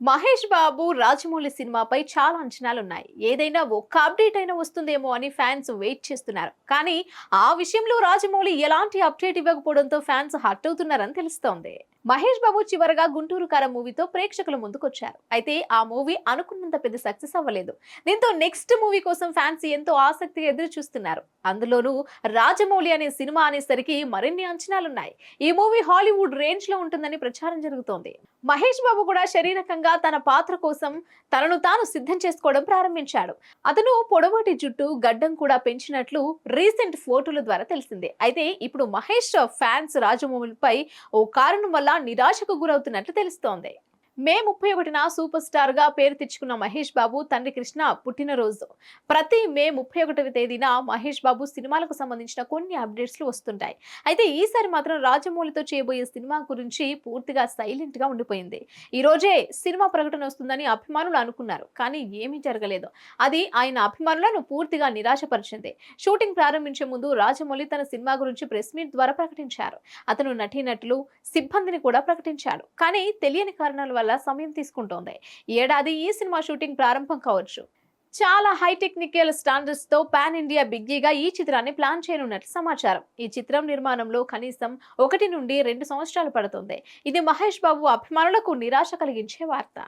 మహేష్ బాబు రాజమౌళి సినిమాపై చాలా అంచనాలు ఉన్నాయి ఏదైనా ఒక్క అప్డేట్ అయినా వస్తుందేమో అని ఫ్యాన్స్ వెయిట్ చేస్తున్నారు. కానీ ఆ విషయంలో రాజమౌళి ఎలాంటి అప్డేట్ ఇవ్వకపోవడంతో ఫ్యాన్స్ హర్ట్ అవుతున్నారని తెలుస్తోంది. మహేష్ బాబు చివరగా గుంటూరు కార మూవీతో ప్రేక్షకుల ముందుకొచ్చారు. అయితే ఆ మూవీ అనుకున్నంత పెద్ద సక్సెస్ అవ్వలేదు. దీంతో నెక్స్ట్ మూవీ కోసం ఫ్యాన్స్ ఎంతో ఆసక్తిగా ఎదురు చూస్తున్నారు అందులోనూ రాజమౌళి అనే సినిమా అనేసరికి మరిన్ని అంచనాలున్నాయి. ఈ మూవీ హాలీవుడ్ రేంజ్లో ఉంటుందని ప్రచారం జరుగుతోంది. మహేష్ బాబు కూడా శరీరకంగా తన పాత్ర కోసం తనను తాను సిద్ధం చేసుకోవడం ప్రారంభించాడు. అతను పొడవాటి జుట్టు గడ్డం కూడా పెంచినట్లు రీసెంట్ ఫోటోల ద్వారా తెలిసిందే. అయితే ఇప్పుడు మహేష్ ఫ్యాన్స్ రాజమౌళిపై ఓ కారణం వల్ల నిరాశకు గురవుతున్నట్లు తెలుస్తోంది. మే ముప్పై ఒకటిన సూపర్ స్టార్గా పేరు తెచ్చుకున్న మహేష్ బాబు తండ్రి కృష్ణ పుట్టినరోజు. ప్రతి మే ముప్పై ఒకటవ తేదీన మహేష్ బాబు సినిమాలకు సంబంధించిన కొన్ని అప్డేట్స్లు వస్తుంటాయి. అయితే ఈసారి మాత్రం రాజమౌళితో చేయబోయే సినిమా గురించి పూర్తిగా సైలెంట్గా ఉండిపోయింది. ఈ రోజే సినిమా ప్రకటన వస్తుందని అభిమానులు అనుకున్నారు. కానీ ఏమీ జరగలేదు. అది ఆయన అభిమానులను పూర్తిగా నిరాశపరిచింది. షూటింగ్ ప్రారంభించే ముందు రాజమౌళి తన సినిమా గురించి ప్రెస్ మీట్ ద్వారా ప్రకటించారు. అతను నటీనటులు సిబ్బందిని కూడా ప్రకటించాడు. కానీ తెలియని కారణాల వల్ల సమయం తీసుకుంటోంది. ఏడాది ఈ సినిమా షూటింగ్ ప్రారంభం కావచ్చు. చాలా హై టెక్నికల్ స్టాండర్డ్స్తో పాన్ ఇండియా బిగ్గీగా ఈ చిత్రాన్ని ప్లాన్ చేయనున్నట్లు సమాచారం. ఈ చిత్రం నిర్మాణంలో కనీసం ఒకటి నుండి రెండు సంవత్సరాలు పడుతుంది. ఇది మహేష్ బాబు అభిమానులకు నిరాశ కలిగించే వార్త.